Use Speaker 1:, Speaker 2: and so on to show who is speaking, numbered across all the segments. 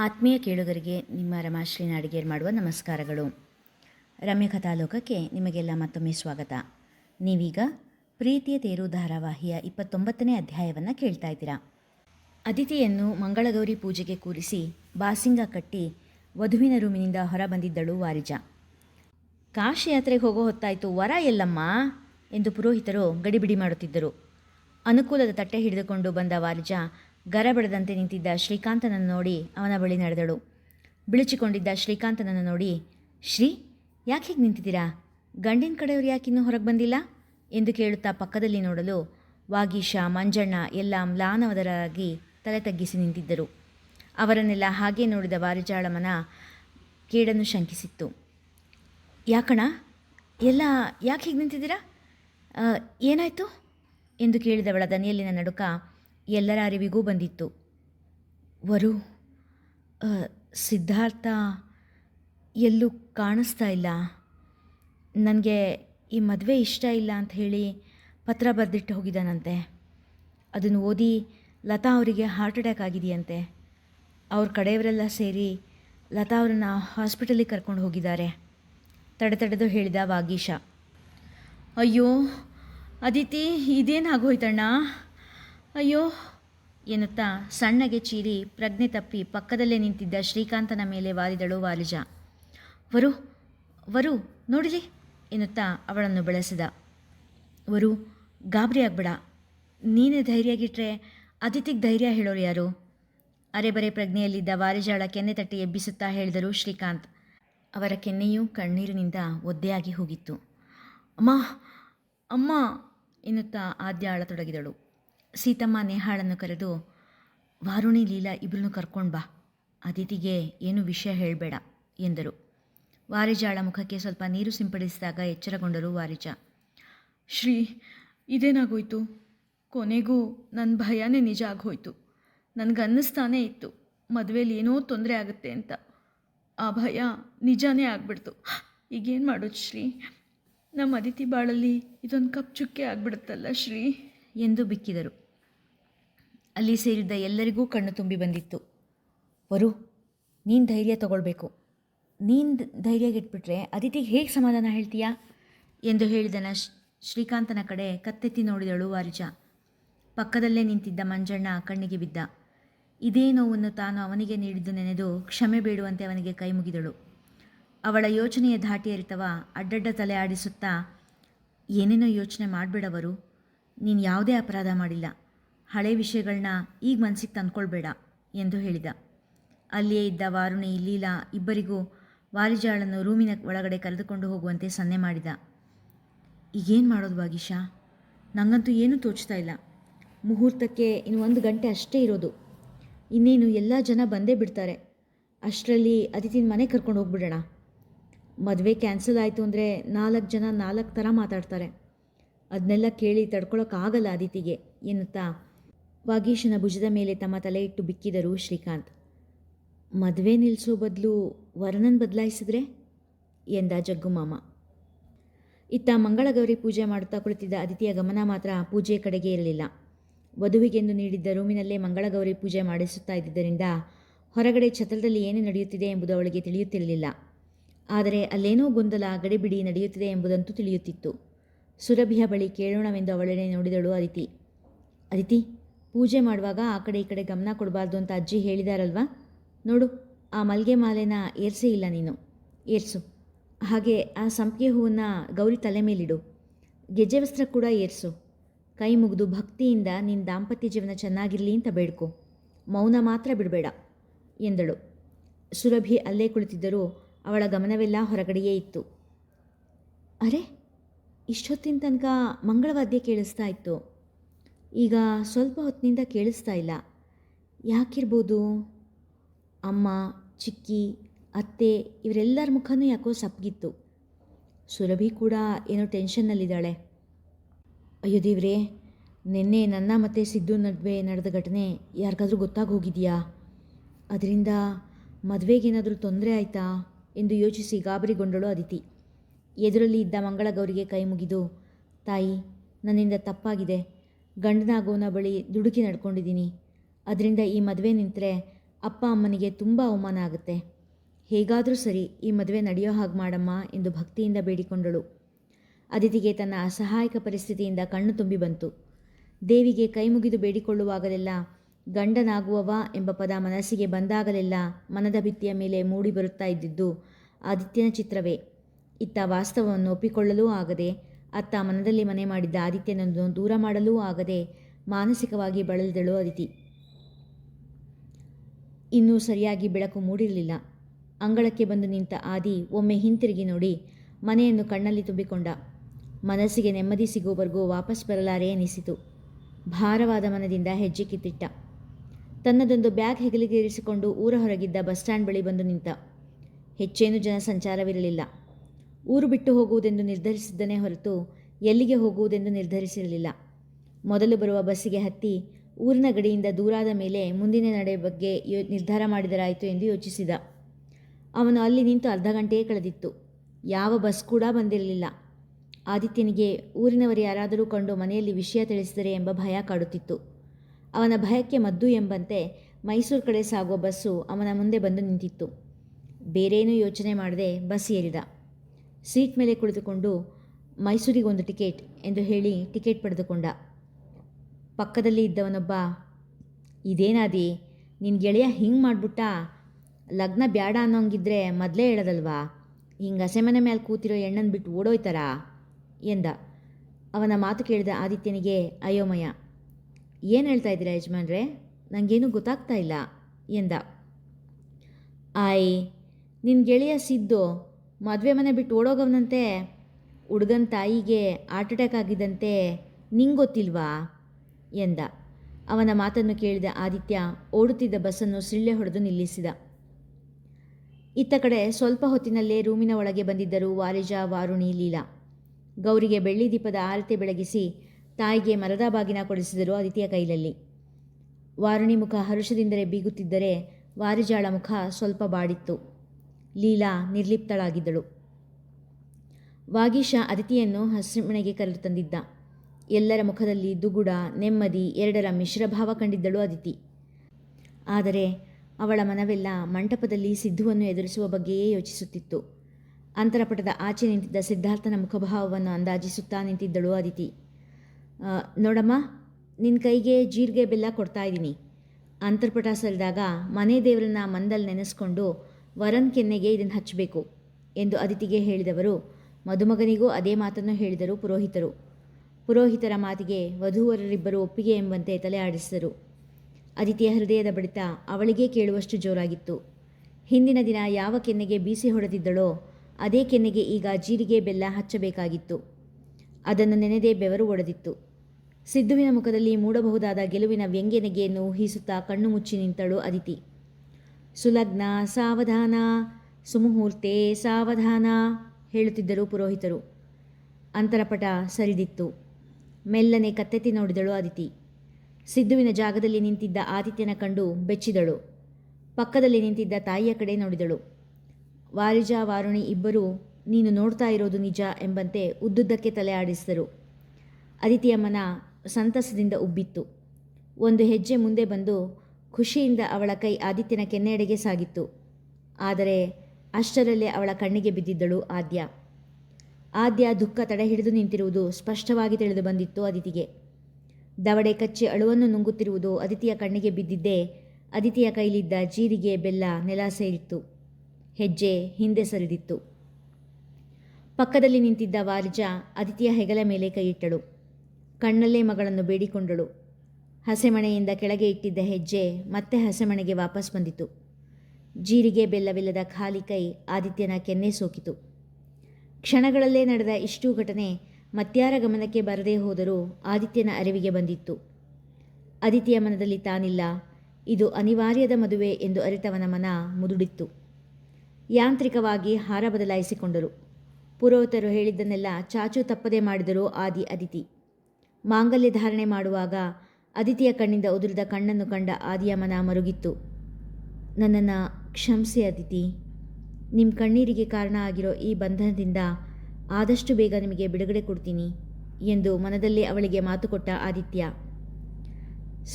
Speaker 1: ಆತ್ಮೀಯ ಕೇಳುಗರಿಗೆ ನಿಮ್ಮ ರಮಾಶ್ರೀ ನಾಡಿಗೇರ್ ಮಾಡುವ ನಮಸ್ಕಾರಗಳು. ರಮ್ಯ ಕಥಾಲೋಕಕ್ಕೆ ನಿಮಗೆಲ್ಲ ಮತ್ತೊಮ್ಮೆ ಸ್ವಾಗತ. ನೀವೀಗ ಪ್ರೀತಿಯ ತೇರು ಧಾರಾವಾಹಿಯ ಇಪ್ಪತ್ತೊಂಬತ್ತನೇ ಅಧ್ಯಾಯವನ್ನು ಕೇಳ್ತಾ ಇದ್ದೀರಾ. ಅದಿತಿಯನ್ನು ಮಂಗಳಗೌರಿ ಪೂಜೆಗೆ ಕೂರಿಸಿ ಬಾಸಿಂಗ ಕಟ್ಟಿ ವಧುವಿನ ರೂಮಿನಿಂದ ಹೊರ ಬಂದಿದ್ದಳು ವಾರಿಜ. ಕಾಶಿ ಯಾತ್ರೆಗೆ ಹೋಗೋ ಹೊತ್ತಾಯಿತು ವರ ಎಲ್ಲಮ್ಮ ಎಂದು ಪುರೋಹಿತರು ಗಡಿಬಿಡಿ ಮಾಡುತ್ತಿದ್ದರು. ಅನುಕೂಲದ ತಟ್ಟೆ ಹಿಡಿದುಕೊಂಡು ಬಂದ ವಾರಿಜ ಗರಬಡದಂತೆ ನಿಂತಿದ್ದ ಶ್ರೀಕಾಂತನನ್ನು ನೋಡಿ ಅವನ ಬಳಿ ನಡೆದಳು. ಬಿಳುಚಿಕೊಂಡಿದ್ದ ಶ್ರೀಕಾಂತನನ್ನು ನೋಡಿ, ಶ್ರೀ, ಯಾಕೆ ಹೀಗೆ ನಿಂತಿದ್ದೀರಾ? ಗಂಡಿನ ಕಡೆಯವರು ಯಾಕೆ ಇನ್ನೂ ಹೊರಗೆ ಬಂದಿಲ್ಲ? ಎಂದು ಕೇಳುತ್ತಾ ಪಕ್ಕದಲ್ಲಿ ನೋಡಲು ವಾಗೀಶ, ಮಂಜಣ್ಣ ಎಲ್ಲ ಮ್ಲಾನವದರಾಗಿ ತಲೆ ತಗ್ಗಿಸಿ ನಿಂತಿದ್ದರು. ಅವರನ್ನೆಲ್ಲ ಹಾಗೆ ನೋಡಿದ ವಾರಿಜಾಳಮನ ಕೇಡನ್ನು ಶಂಕಿಸಿತ್ತು. ಯಾಕಣ ಎಲ್ಲ ಯಾಕೆ ಹೀಗೆ ನಿಂತಿದ್ದೀರಾ? ಏನಾಯಿತು? ಎಂದು ಕೇಳಿದವಳ ದನಿಯಲ್ಲಿನ ನಡುಕ ಎಲ್ಲರ ಅರಿವಿಗೂ ಬಂದಿತ್ತು. ವರು ಸಿದ್ಧಾರ್ಥ ಎಲ್ಲೂ ಕಾಣಿಸ್ತಾ ಇಲ್ಲ. ನನಗೆ ಈ ಮದುವೆ ಇಷ್ಟ ಇಲ್ಲ ಅಂತ ಹೇಳಿ ಪತ್ರ ಬರೆದಿಟ್ಟು ಹೋಗಿದ್ದಾನಂತೆ. ಅದನ್ನು ಓದಿ ಲತಾ ಅವರಿಗೆ ಹಾರ್ಟ್ ಅಟ್ಯಾಕ್ ಆಗಿದೆಯಂತೆ. ಅವ್ರ ಕಡೆಯವರೆಲ್ಲ ಸೇರಿ ಲತಾ ಅವರನ್ನು ಹಾಸ್ಪಿಟಲಿಗೆ ಕರ್ಕೊಂಡು ಹೋಗಿದ್ದಾರೆ. ತಡೆ ತಡೆದು ಹೇಳಿದ ವಾಗೀಶ. ಅಯ್ಯೋ, ಅದಿತಿ ಇದೇನಾಗೋಯ್ತಣ್ಣ ಅಯ್ಯೋ, ಎನ್ನುತ್ತಾ ಸಣ್ಣಗೆ ಚೀರಿ ಪ್ರಜ್ಞೆ ತಪ್ಪಿ ಪಕ್ಕದಲ್ಲೇ ನಿಂತಿದ್ದ ಶ್ರೀಕಾಂತನ ಮೇಲೆ ವಾಲಿದಳು ವಾಲಿಜ. ವರು ವರು, ನೋಡಿಲಿ, ಎನ್ನುತ್ತಾ ಅವಳನ್ನು ಬೆಳೆಸಿದ. ವರು, ಗಾಬರಿ ಆಗ್ಬೇಡ. ನೀನೇ ಧೈರ್ಯಗಿಟ್ರೆ ಅದಿತಿಗೆ ಧೈರ್ಯ ಹೇಳೋರು ಯಾರು? ಅರೆ ಬರೆ ಪ್ರಜ್ಞೆಯಲ್ಲಿದ್ದ ವಾರಿಜಾಳ ಕೆನ್ನೆ ತಟ್ಟಿ ಎಬ್ಬಿಸುತ್ತಾ ಹೇಳಿದರು ಶ್ರೀಕಾಂತ್. ಅವರ ಕೆನ್ನೆಯೂ ಕಣ್ಣೀರಿನಿಂದ ಒದ್ದೆಯಾಗಿ ಹೋಗಿತ್ತು. ಅಮ್ಮ ಅಮ್ಮ, ಎನ್ನುತ್ತಾ ಆದ್ಯ ಅಳತೊಡಗಿದಳು ಸೀತಮ್ಮ ನೇಹಾಳನ್ನು ಕರೆದು ವಾರುಣಿ ಲೀಲಾ ಇಬ್ಬರನ್ನು ಕರ್ಕೊಂಡು ಬಾ. ಅದಿತಿಗೆ ಏನು ವಿಷಯ ಹೇಳಬೇಡ ಎಂದರು. ವಾರಿಜಾಳ ಮುಖಕ್ಕೆ ಸ್ವಲ್ಪ ನೀರು ಸಿಂಪಡಿಸಿದಾಗ ಎಚ್ಚರಗೊಂಡರು ವಾರಿಜ.
Speaker 2: ಶ್ರೀ ಇದೇನಾಗೋಯ್ತು? ಕೊನೆಗೂ ನನ್ನ ಭಯನೇ ನಿಜ ಆಗೋಯ್ತು. ನನಗನ್ನಿಸ್ತಾನೇ ಇತ್ತು. ಮದುವೆಲಿ ಏನೋ ತೊಂದರೆ ಆಗುತ್ತೆ ಅಂತ. ಆ ಭಯ ನಿಜಾನೇ ಆಗ್ಬಿಡ್ತು. ಈಗೇನು ಮಾಡೋದು ಶ್ರೀ? ನಮ್ಮ ಅದಿತಿ ಬಾಳಲ್ಲಿ ಇದೊಂದು ಕಪ್ ಚುಕ್ಕೆ ಆಗ್ಬಿಡುತ್ತಲ್ಲ ಶ್ರೀ?
Speaker 1: ಎಂದು ಬಿಕ್ಕಿದರು. ಅಲ್ಲಿ ಸೇರಿದ್ದ ಎಲ್ಲರಿಗೂ ಕಣ್ಣು ತುಂಬಿ ಬಂದಿತ್ತು. ವರು, ನೀನು ಧೈರ್ಯ ತಗೊಳ್ಬೇಕು. ನೀನು ಧೈರ್ಯಗೆಟ್ಬಿಟ್ರೆ ಅದಿತಿಗೆ ಹೇಗೆ ಸಮಾಧಾನ ಹೇಳ್ತೀಯಾ? ಎಂದು ಹೇಳಿದನ ಶ್ರೀಕಾಂತನ ಕಡೆ ಕತ್ತೆತ್ತಿ ನೋಡಿದಳು ವಾರಿಜ. ಪಕ್ಕದಲ್ಲೇ ನಿಂತಿದ್ದ ಮಂಜಣ್ಣ ಕಣ್ಣಿಗೆ ಬಿದ್ದ. ಇದೇ ನೋವನ್ನು ತಾನು ಅವನಿಗೆ ನೀಡಿದ್ದು ನೆನೆದು ಕ್ಷಮೆ ಬೇಡುವಂತೆ ಅವನಿಗೆ ಕೈ ಮುಗಿದಳು. ಅವಳ ಯೋಚನೆಯ ಧಾಟಿ ಅರಿತವ ಅಡ್ಡಡ್ಡ ತಲೆ ಆಡಿಸುತ್ತಾ, ಏನೇನೋ ಯೋಚನೆ ಮಾಡಬೇಡವರು ನೀನು ಯಾವುದೇ ಅಪರಾಧ ಮಾಡಿಲ್ಲ. ಹಳೆ ವಿಷಯಗಳನ್ನ ಈಗ ಮನಸ್ಸಿಗೆ ತಂದ್ಕೊಳ್ಬೇಡ ಎಂದು ಹೇಳಿದ. ಅಲ್ಲಿಯೇ ಇದ್ದ ವಾರುಣಿ, ಲೀಲಾ ಇಬ್ಬರಿಗೂ ವಾರಿಜಾಳನ್ನು ರೂಮಿನ ಒಳಗಡೆ ಕರೆದುಕೊಂಡು ಹೋಗುವಂತೆ ಸನ್ನೆ ಮಾಡಿದ. ಈಗೇನು ಮಾಡೋದು ಭಾಗೀಶ? ನನಗಂತೂ ಏನೂ ತೋಚ್ತಾ ಇಲ್ಲ. ಮುಹೂರ್ತಕ್ಕೆ ಇನ್ನು ಒಂದು ಗಂಟೆ ಅಷ್ಟೇ ಇರೋದು. ಇನ್ನೇನು ಎಲ್ಲ ಜನ ಬಂದೇ ಬಿಡ್ತಾರೆ. ಅಷ್ಟರಲ್ಲಿ ಅತಿಥಿನ ಮನೆ ಕರ್ಕೊಂಡು ಹೋಗ್ಬಿಡೋಣ. ಮದುವೆ ಕ್ಯಾನ್ಸಲ್ ಆಯಿತು ಅಂದರೆ ನಾಲ್ಕು ಜನ ನಾಲ್ಕು ಥರ ಮಾತಾಡ್ತಾರೆ. ಅದನ್ನೆಲ್ಲ ಕೇಳಿ ತಡ್ಕೊಳೋಕ್ಕಾಗಲ್ಲ ಅದಿತಿಗೆ ಎನ್ನುತ್ತಾ ವಾಗೀಶನ ಭುಜದ ಮೇಲೆ ತಮ್ಮ ತಲೆ ಇಟ್ಟು ಬಿಕ್ಕಿದರು ಶ್ರೀಕಾಂತ್. ಮದುವೆ ನಿಲ್ಲಿಸೋ ಬದಲು ವರ್ಣನ್ ಬದಲಾಯಿಸಿದ್ರೆ? ಎಂದ ಜಗ್ಗು ಮಾಮ ಇತ್ತ ಮಂಗಳಗೌರಿ ಪೂಜೆ ಮಾಡುತ್ತಾ ಕುಳಿತಿದ್ದ ಅದಿತಿಯ ಗಮನ ಮಾತ್ರ ಪೂಜೆ ಕಡೆಗೆ ಇರಲಿಲ್ಲ. ವಧುವಿಗೆಂದು ನೀಡಿದ್ದ ರೂಮಿನಲ್ಲೇ ಮಂಗಳಗೌರಿ ಪೂಜೆ ಮಾಡಿಸುತ್ತಾ ಇದ್ದಿದ್ದರಿಂದ ಹೊರಗಡೆ ಛತ್ರದಲ್ಲಿ ಏನೇ ನಡೆಯುತ್ತಿದೆ ಎಂಬುದು ಅವಳಿಗೆ ತಿಳಿಯುತ್ತಿರಲಿಲ್ಲ. ಆದರೆ ಅಲ್ಲೇನೋ ಗೊಂದಲ, ಗಡಿಬಿಡಿ ನಡೆಯುತ್ತಿದೆ ಎಂಬುದಂತೂ ತಿಳಿಯುತ್ತಿತ್ತು. ಸುರಭಿಯ ಬಳಿ ಕೇಳೋಣವೆಂದು ಅವಳನ್ನೇ ನೋಡಿದಳು ಅದಿತಿ ಅದಿತಿ ಪೂಜೆ ಮಾಡುವಾಗ ಆ ಕಡೆ ಈ ಕಡೆ ಗಮನ ಕೊಡಬಾರ್ದು ಅಂತ ಅಜ್ಜಿ ಹೇಳಿದಾರಲ್ವಾ? ನೋಡು, ಆ ಮಲ್ಗೆ ಮಾಲೆನ ಏರ್ಸೇ ಇಲ್ಲ ನೀನು. ಏರ್ಸು. ಹಾಗೆ ಆ ಸಂಪಿಗೆ ಹೂವನ್ನು ಗೌರಿ ತಲೆ ಮೇಲಿಡು. ಗೆಜ್ಜೆ ವಸ್ತ್ರ ಕೂಡ ಏರ್ಸು. ಕೈ ಮುಗಿದು ಭಕ್ತಿಯಿಂದ ನಿನ್ನ ದಾಂಪತ್ಯ ಜೀವನ ಚೆನ್ನಾಗಿರಲಿ ಅಂತ ಬೇಡ್ಕೊ. ಮೌನ ಮಾತ್ರ ಬಿಡಬೇಡ, ಎಂದಳು. ಸುರಭಿ ಅಲ್ಲೇ ಕುಳಿತಿದ್ದರೂ ಅವಳ ಗಮನವೆಲ್ಲ ಹೊರಗಡೆಯೇ ಇತ್ತು. ಅರೆ, ಇಷ್ಟೊತ್ತಿನ ತನಕ ಮಂಗಳವಾದ್ಯ ಕೇಳಿಸ್ತಾ ಇತ್ತು. ಈಗ ಸ್ವಲ್ಪ ಹೊತ್ತಿನಿಂದ ಕೇಳಿಸ್ತಾ ಇಲ್ಲ. ಯಾಕಿರ್ಬೋದು? ಅಮ್ಮ, ಚಿಕ್ಕಿ, ಅತ್ತೆ ಇವರೆಲ್ಲರ ಮುಖನೂ ಯಾಕೋ ಸಪ್ಪಗಿತ್ತು ಸುರಭಿ ಕೂಡ ಏನೋ ಟೆನ್ಷನ್ನಲ್ಲಿದ್ದಾಳೆ. ಅಯ್ಯೋ ದೇವ್ರೇ, ನಿನ್ನೆ ನನ್ನ ಮತ್ತು ಸಿದ್ದು ನಡುವೆ ನಡೆದ ಘಟನೆ ಯಾರಿಗಾದರೂ ಗೊತ್ತಾಗಿ ಹೋಗಿದೆಯಾ? ಅದರಿಂದ ಮದುವೆಗೇನಾದರೂ ತೊಂದರೆ ಆಯಿತಾ? ಎಂದು ಯೋಚಿಸಿ ಗಾಬರಿಗೊಂಡಳು ಅದಿತಿ. ಎದುರಲ್ಲಿ ಇದ್ದ ಮಂಗಳಗೌರಿಗೆ ಕೈ ಮುಗಿದು, ತಾಯಿ, ನನ್ನಿಂದ ತಪ್ಪಾಗಿದೆ. ಗಂಡನಾಗೋನ ಬಳಿ ದುಡುಕಿ ನಡ್ಕೊಂಡಿದ್ದೀನಿ. ಅದರಿಂದ ಈ ಮದುವೆ ನಿಂತರೆ ಅಪ್ಪ ಅಮ್ಮನಿಗೆ ತುಂಬ ಅವಮಾನ ಆಗುತ್ತೆ. ಹೇಗಾದರೂ ಸರಿ ಈ ಮದುವೆ ನಡೆಯೋ ಹಾಗೆ ಮಾಡಮ್ಮ ಎಂದು ಭಕ್ತಿಯಿಂದ ಬೇಡಿಕೊಂಡಳು. ಅದಿತಿಗೆ ತನ್ನ ಅಸಹಾಯಕ ಪರಿಸ್ಥಿತಿಯಿಂದ ಕಣ್ಣು ತುಂಬಿ ಬಂತು. ದೇವಿಗೆ ಕೈ ಮುಗಿದು ಬೇಡಿಕೊಳ್ಳುವಾಗಲೆಲ್ಲ ಗಂಡನಾಗುವವ ಎಂಬ ಪದ ಮನಸ್ಸಿಗೆ ಬಂದಾಗಲೆಲ್ಲ ಮನದ ಭಿತ್ತಿಯ ಮೇಲೆ ಮೂಡಿ ಬರುತ್ತಾ ಇದ್ದಿದ್ದು ಆದಿತ್ಯನ ಚಿತ್ರವೇ. ಇತ್ತ ವಾಸ್ತವವನ್ನು ಒಪ್ಪಿಕೊಳ್ಳಲೂ ಆಗದೆ ಅತ್ತ ಮನದಲ್ಲಿ ಮನೆ ಮಾಡಿದ್ದ ಆದಿತ್ಯನನ್ನು ದೂರ ಮಾಡಲೂ ಆಗದೆ ಮಾನಸಿಕವಾಗಿ ಬಳಲಿದಳು ಅದಿತಿ. ಇನ್ನೂ ಸರಿಯಾಗಿ ಬೆಳಕು ಮೂಡಿರಲಿಲ್ಲ. ಅಂಗಳಕ್ಕೆ ಬಂದು ನಿಂತ ಆದಿ ಒಮ್ಮೆ ಹಿಂತಿರುಗಿ ನೋಡಿ ಮನೆಯನ್ನು ಕಣ್ಣಲ್ಲಿ ತುಂಬಿಕೊಂಡ. ಮನಸ್ಸಿಗೆ ನೆಮ್ಮದಿ ಸಿಗುವವರೆಗೂ ವಾಪಸ್ ಬರಲಾರೆ ಎನಿಸಿತು ಭಾರವಾದ ಮನದಿಂದ ಹೆಜ್ಜೆ ಕಿತ್ತಿಟ್ಟ. ತನ್ನದೊಂದು ಬ್ಯಾಗ್ ಹೆಗಲಿಗೇರಿಸಿಕೊಂಡು ಊರ ಹೊರಗಿದ್ದ ಬಸ್ ಸ್ಟ್ಯಾಂಡ್ ಬಳಿ ಬಂದು ನಿಂತ. ಹೆಚ್ಚೇನು ಜನಸಂಚಾರವಿರಲಿಲ್ಲ ಊರು ಬಿಟ್ಟು ಹೋಗುವುದೆಂದು ನಿರ್ಧರಿಸಿದ್ದನೇ ಹೊರತು ಎಲ್ಲಿಗೆ ಹೋಗುವುದೆಂದು ನಿರ್ಧರಿಸಿರಲಿಲ್ಲ. ಮೊದಲು ಬರುವ ಬಸ್ಸಿಗೆ ಹತ್ತಿ ಊರಿನ ಗಡಿಯಿಂದ ದೂರಾದ ಮೇಲೆ ಮುಂದಿನ ನಡೆ ಬಗ್ಗೆ ಯೋ, ನಿರ್ಧಾರ ಮಾಡಿದರಾಯಿತು ಎಂದು ಯೋಚಿಸಿದ. ಅವನು ಅಲ್ಲಿ ನಿಂತು ಅರ್ಧ ಗಂಟೆಯೇ ಕಳೆದಿತ್ತು. ಯಾವ ಬಸ್ ಕೂಡ ಬಂದಿರಲಿಲ್ಲ. ಆದಿತ್ಯನಿಗೆ ಊರಿನವರು ಯಾರಾದರೂ ಕಂಡು ಮನೆಯಲ್ಲಿ ವಿಷಯ ತಿಳಿಸಿದರೆ ಎಂಬ ಭಯ ಕಾಡುತ್ತಿತ್ತು. ಅವನ ಭಯಕ್ಕೆ ಮದ್ದು ಎಂಬಂತೆ ಮೈಸೂರು ಕಡೆ ಸಾಗುವ ಬಸ್ಸು ಅವನ ಮುಂದೆ ಬಂದು ನಿಂತಿತ್ತು. ಬೇರೇನೂ ಯೋಚನೆ ಮಾಡದೆ ಬಸ್ ಏರಿದ. ಸೀಟ್ ಮೇಲೆ ಕುಳಿತುಕೊಂಡು ಮೈಸೂರಿಗೆ ಒಂದು ಟಿಕೆಟ್ ಎಂದು ಹೇಳಿ ಟಿಕೆಟ್ ಪಡೆದುಕೊಂಡ. ಪಕ್ಕದಲ್ಲಿ ಇದ್ದವನೊಬ್ಬ, ಇದೇನಾದಿ ನಿನ್ನ ಗೆಳೆಯ ಹಿಂಗೆ ಮಾಡಿಬಿಟ್ಟ? ಲಗ್ನ ಬ್ಯಾಡ ಅನ್ನೋಂಗಿದ್ರೆ ಮೊದಲೇ ಹೇಳೋದಲ್ವಾ? ಹಿಂಗೆ ಹಸೆಮನೆ ಮೇಲೆ ಕೂತಿರೋ ಎಣ್ಣನ್ನು ಬಿಟ್ಟು ಓಡೋಯ್ತಾರಾ? ಎಂದ. ಅವನ ಮಾತು ಕೇಳಿದ ಆದಿತ್ಯನಿಗೆ, ಅಯೋಮಯ, ಏನು ಹೇಳ್ತಾ ಇದ್ದೀರಾ ಯಜಮಾನ್ರೆ? ನನಗೇನು ಗೊತ್ತಾಗ್ತಾ ಇಲ್ಲ, ಎಂದ. ಆಯ್ ನಿನ್ನ ಗೆಳೆಯ ಸಿದ್ದು ಮದುವೆ ಮನೆ ಬಿಟ್ಟು ಓಡೋಗವನಂತೆ, ಹುಡುಗನ ತಾಯಿಗೆ ಹಾರ್ಟ್ ಅಟ್ಯಾಕ್ ಆಗಿದ್ದಂತೆ ನಿಂಗೆ ಗೊತ್ತಿಲ್ವಾ? ಎಂದ. ಅವನ ಮಾತನ್ನು ಕೇಳಿದ ಆದಿತ್ಯ ಓಡುತ್ತಿದ್ದ ಬಸ್ಸನ್ನು ಸಿಳ್ಳೆ ಹೊಡೆದು ನಿಲ್ಲಿಸಿದ. ಇತ್ತ ಕಡೆ ಸ್ವಲ್ಪ ಹೊತ್ತಿನಲ್ಲೇ ರೂಮಿನ ಒಳಗೆ ಬಂದಿದ್ದರು ವಾರಿಜಾ, ವಾರುಣಿ, ಲೀಲಾ. ಗೌರಿಗೆ ಬೆಳ್ಳಿ ದೀಪದ ಆರತಿ ಬೆಳಗಿಸಿ ತಾಯಿಗೆ ಮರದ ಬಾಗಿನ ಕೊಡಿಸಿದರು ಆದಿತ್ಯ ಕೈಲಲ್ಲಿ. ವಾರುಣಿ ಮುಖ ಹರುಷದಿಂದಲೇ ಬೀಗುತ್ತಿದ್ದರೆ ವಾರಿಜಾಳ ಮುಖ ಸ್ವಲ್ಪ ಬಾಡಿತ್ತು. ಲೀಲಾ ನಿರ್ಲಿಪ್ತಳಾಗಿದ್ದಳು. ವಾಗೀಶ ಅದಿತಿಯನ್ನು ಹಸಿಮಣೆಗೆ ಕರೆದು ತಂದಿದ್ದ. ಎಲ್ಲರ ಮುಖದಲ್ಲಿ ದುಗುಡ, ನೆಮ್ಮದಿ, ಎರಡರ ಮಿಶ್ರಭಾವ ಕಂಡಿದ್ದಳು ಅದಿತಿ. ಆದರೆ ಅವಳ ಮನವೆಲ್ಲ ಮಂಟಪದಲ್ಲಿ ಸಿದ್ಧುವನ್ನು ಎದುರಿಸುವ ಬಗ್ಗೆಯೇ ಯೋಚಿಸುತ್ತಿತ್ತು. ಅಂತರಪಟದ ಆಚೆ ನಿಂತಿದ್ದ ಸಿದ್ಧಾರ್ಥನ ಮುಖಭಾವವನ್ನು ಅಂದಾಜಿಸುತ್ತಾ ನಿಂತಿದ್ದಳು ಅದಿತಿ. ನೋಡಮ್ಮ ನಿನ್ನ ಕೈಗೆ ಜೀರಿಗೆ ಬೆಲ್ಲ ಕೊಡ್ತಾ ಇದ್ದೀನಿ. ಅಂತರ್ಪಟ ಸರಿದಾಗ ಮನೆ ದೇವರನ್ನ ಮಂದಲ್ಲಿ ನೆನೆಸ್ಕೊಂಡು ವರನ್ ಕೆನ್ನೆಗೆ ಇದನ್ನು ಹಚ್ಚಬೇಕು ಎಂದು ಅದಿತಿಗೆ ಹೇಳಿದವರು. ಮದುಮಗನಿಗೂ ಅದೇ ಮಾತನ್ನು ಹೇಳಿದರು ಪುರೋಹಿತರು. ಪುರೋಹಿತರ ಮಾತಿಗೆ ವಧೂವರರಿಬ್ಬರು ಒಪ್ಪಿಗೆ ಎಂಬಂತೆ ತಲೆ ಆಡಿಸಿದರು. ಅದಿತಿಯ ಹೃದಯದ ಬಡಿತ ಅವಳಿಗೇ ಕೇಳುವಷ್ಟು ಜೋರಾಗಿತ್ತು. ಹಿಂದಿನ ದಿನ ಯಾವ ಕೆನ್ನೆಗೆ ಬೀಸಿ ಹೊಡೆದಿದ್ದಳೋ ಅದೇ ಕೆನ್ನೆಗೆ ಈಗ ಜೀರಿಗೆ ಬೆಲ್ಲ ಹಚ್ಚಬೇಕಾಗಿತ್ತು. ಅದನ್ನು ನೆನೆದೇ ಬೆವರು ಒಡೆದಿತ್ತು. ಸಿದ್ದುವಿನ ಮುಖದಲ್ಲಿ ಮೂಡಬಹುದಾದ ಗೆಲುವಿನ ವ್ಯಂಗ್ಯನೆಗೆಯನ್ನು ಊಹಿಸುತ್ತಾ ಕಣ್ಣು ಮುಚ್ಚಿ ನಿಂತಳು ಅದಿತಿ. ಸುಲಗ್ನ ಸಾವಧಾನ, ಸುಮುಹೂರ್ತೆ ಸಾವಧಾನ ಹೇಳುತ್ತಿದ್ದರು ಪುರೋಹಿತರು. ಅಂತರಪಟ ಸರಿದಿತ್ತು. ಮೆಲ್ಲನೆ ಕತ್ತೆತ್ತಿ ನೋಡಿದಳು ಅದಿತಿ ಸಿದ್ದುವಿನ ಜಾಗದಲ್ಲಿ ನಿಂತಿದ್ದ ಆದಿತ್ಯನ ಕಂಡು ಬೆಚ್ಚಿದಳು. ಪಕ್ಕದಲ್ಲಿ ನಿಂತಿದ್ದ ತಾಯಿಯ ಕಡೆ ನೋಡಿದಳು. ವಾರಿಜ, ವಾರುಣಿ ಇಬ್ಬರು ನೀನು ನೋಡ್ತಾ ಇರೋದು ನಿಜ ಎಂಬಂತೆ ಉದ್ದುದ್ದಕ್ಕೆ ತಲೆ ಆಡಿಸಿದರು. ಅದಿತಿಯ ಮನ ಸಂತಸದಿಂದ ಉಬ್ಬಿತ್ತು. ಒಂದು ಹೆಜ್ಜೆ ಮುಂದೆ ಬಂದು ಖುಷಿಯಿಂದ ಅವಳ ಕೈ ಆದಿತ್ಯನ ಕೆನ್ನೆಡೆಗೆ ಸಾಗಿತ್ತು. ಆದರೆ ಅಷ್ಟರಲ್ಲೇ ಅವಳ ಕಣ್ಣಿಗೆ ಬಿದ್ದಿದ್ದಳು ಆದ್ಯ. ಆದ್ಯ ದುಃಖ ತಡೆಹಿಡಿದು ನಿಂತಿರುವುದು ಸ್ಪಷ್ಟವಾಗಿ ತಿಳಿದು ಬಂದಿತ್ತು ಅದಿತಿಗೆ ದವಡೆ ಕಚ್ಚಿ ಅಳುವನ್ನು ನುಂಗುತ್ತಿರುವುದು ಅದಿತಿಯ ಕಣ್ಣಿಗೆ ಬಿದ್ದಿದ್ದೇ ಅದಿತಿಯ ಕೈಲಿದ್ದ ಜೀರಿಗೆ, ಬೆಲ್ಲ ನೆಲ ಸೇರಿತ್ತು ಹೆಜ್ಜೆ ಹಿಂದೆ ಸರಿದಿತ್ತು. ಪಕ್ಕದಲ್ಲಿ ನಿಂತಿದ್ದ ವಾರಿಜ ಅದಿತಿಯ ಹೆಗಲ ಮೇಲೆ ಕೈಯಿಟ್ಟಳು. ಕಣ್ಣಲ್ಲೇ ಮಗಳನ್ನು ಬೇಡಿಕೊಂಡಳು. ಹಸೆಮಣೆಯಿಂದ ಕೆಳಗೆ ಇಟ್ಟಿದ್ದ ಹೆಜ್ಜೆ ಮತ್ತೆ ಹಸೆಮಣೆಗೆ ವಾಪಸ್ ಬಂದಿತು. ಜೀರಿಗೆ ಬೆಲ್ಲವಿಲ್ಲದ ಖಾಲಿ ಕೈ ಆದಿತ್ಯನ ಕೆನ್ನೆ ಸೋಕಿತು. ಕ್ಷಣಗಳಲ್ಲೇ ನಡೆದ ಇಷ್ಟೂ ಘಟನೆ ಮತ್ಯಾರ ಗಮನಕ್ಕೆ ಬರದೇ ಹೋದರೂ ಆದಿತ್ಯನ ಅರಿವಿಗೆ ಬಂದಿತ್ತು. ಆದಿತ್ಯ ಮನದಲ್ಲಿ ತಾನಿಲ್ಲ, ಇದು ಅನಿವಾರ್ಯದ ಮದುವೆ ಎಂದು ಅರಿತವನ ಮನ ಮುದುಡಿತ್ತು. ಯಾಂತ್ರಿಕವಾಗಿ ಹಾರ ಬದಲಾಯಿಸಿಕೊಂಡರು. ಪುರೋಹಿತರು ಹೇಳಿದ್ದನ್ನೆಲ್ಲ ಚಾಚು ತಪ್ಪದೆ ಮಾಡಿದರು ಆದಿ ಅದಿತಿ. ಮಾಂಗಲ್ಯ ಧಾರಣೆ ಮಾಡುವಾಗ ಅದಿತಿಯ ಕಣ್ಣಿಂದ ಉದುರಿದ ಕಣ್ಣನ್ನು ಕಂಡ ಆದಿಯ ಮನ ಮರುಗಿತ್ತು. ನನ್ನನ್ನು ಕ್ಷಮಿಸಿ ಅದಿತಿ ನಿಮ್ಮ ಕಣ್ಣೀರಿಗೆ ಕಾರಣ ಆಗಿರೋ ಈ ಬಂಧನದಿಂದ ಆದಷ್ಟು ಬೇಗ ನಿಮಗೆ ಬಿಡುಗಡೆ ಕೊಡ್ತೀನಿ ಎಂದು ಮನದಲ್ಲೇ ಅವಳಿಗೆ ಮಾತು ಕೊಟ್ಟ ಆದಿತ್ಯ.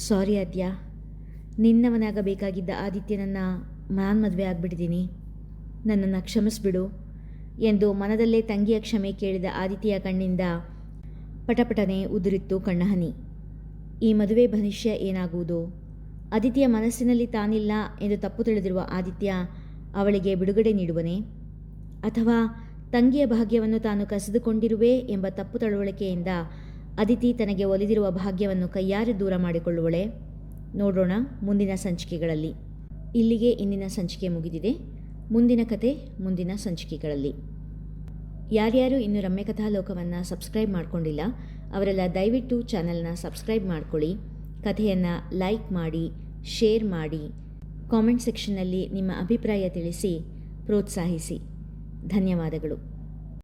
Speaker 1: ಸಾರಿ ಆದ್ಯ. ನಿನ್ನವನಾಗಬೇಕಾಗಿದ್ದ ಆದಿತ್ಯನನ್ನು ನಾನು ಮದುವೆ ಆಗಿಬಿಟ್ಟಿದ್ದೀನಿ ನನ್ನನ್ನು ಕ್ಷಮಿಸ್ಬಿಡು ಎಂದು ಮನದಲ್ಲೇ ತಂಗಿಯ ಕ್ಷಮೆ ಕೇಳಿದ ಆದಿತ್ಯ ಕಣ್ಣಿಂದ ಪಟಪಟನೆ ಉದುರಿತ್ತು ಕಣ್ಣಹನಿ. ಈ ಮದುವೆ ಭವಿಷ್ಯ ಏನಾಗುವುದು? ಅದಿತಿಯ ಮನಸ್ಸಿನಲ್ಲಿ ತಾನಿಲ್ಲ ಎಂದು ತಪ್ಪು ತಿಳಿದಿರುವ ಆದಿತ್ಯ ಅವಳಿಗೆ ಬಿಡುಗಡೆ ನೀಡುವನೇ? ಅಥವಾ ತಂಗಿಯ ಭಾಗ್ಯವನ್ನು ತಾನು ಕಸಿದುಕೊಂಡಿರುವೆ ಎಂಬ ತಪ್ಪು ತಳುವಳಿಕೆಯಿಂದ ಅದಿತಿ ತನಗೆ ಒಲಿದಿರುವ ಭಾಗ್ಯವನ್ನು ಕೈಯಾರೆ ದೂರ ಮಾಡಿಕೊಳ್ಳುವಳೆ? ನೋಡೋಣ ಮುಂದಿನ ಸಂಚಿಕೆಗಳಲ್ಲಿ. ಇಲ್ಲಿಗೆ ಇಂದಿನ ಸಂಚಿಕೆ ಮುಗಿದಿದೆ. ಮುಂದಿನ ಕತೆ ಮುಂದಿನ ಸಂಚಿಕೆಗಳಲ್ಲಿ. ಯಾರ್ಯಾರು ಇನ್ನು ರಮ್ಯ ಲೋಕವನ್ನು ಸಬ್ಸ್ಕ್ರೈಬ್ ಮಾಡ್ಕೊಂಡಿಲ್ಲ ಅವರೆಲ್ಲ ದಯವಿಟ್ಟು ಚಾನಲ್ನ ಸಬ್ಸ್ಕ್ರೈಬ್ ಮಾಡ್ಕೊಳ್ಳಿ. ಕಥೆಯನ್ನು ಲೈಕ್ ಮಾಡಿ, ಶೇರ್ ಮಾಡಿ, ಕಾಮೆಂಟ್ ಸೆಕ್ಷನ್ನಲ್ಲಿ ನಿಮ್ಮ ಅಭಿಪ್ರಾಯ ತಿಳಿಸಿ, ಪ್ರೋತ್ಸಾಹಿಸಿ. ಧನ್ಯವಾದಗಳು.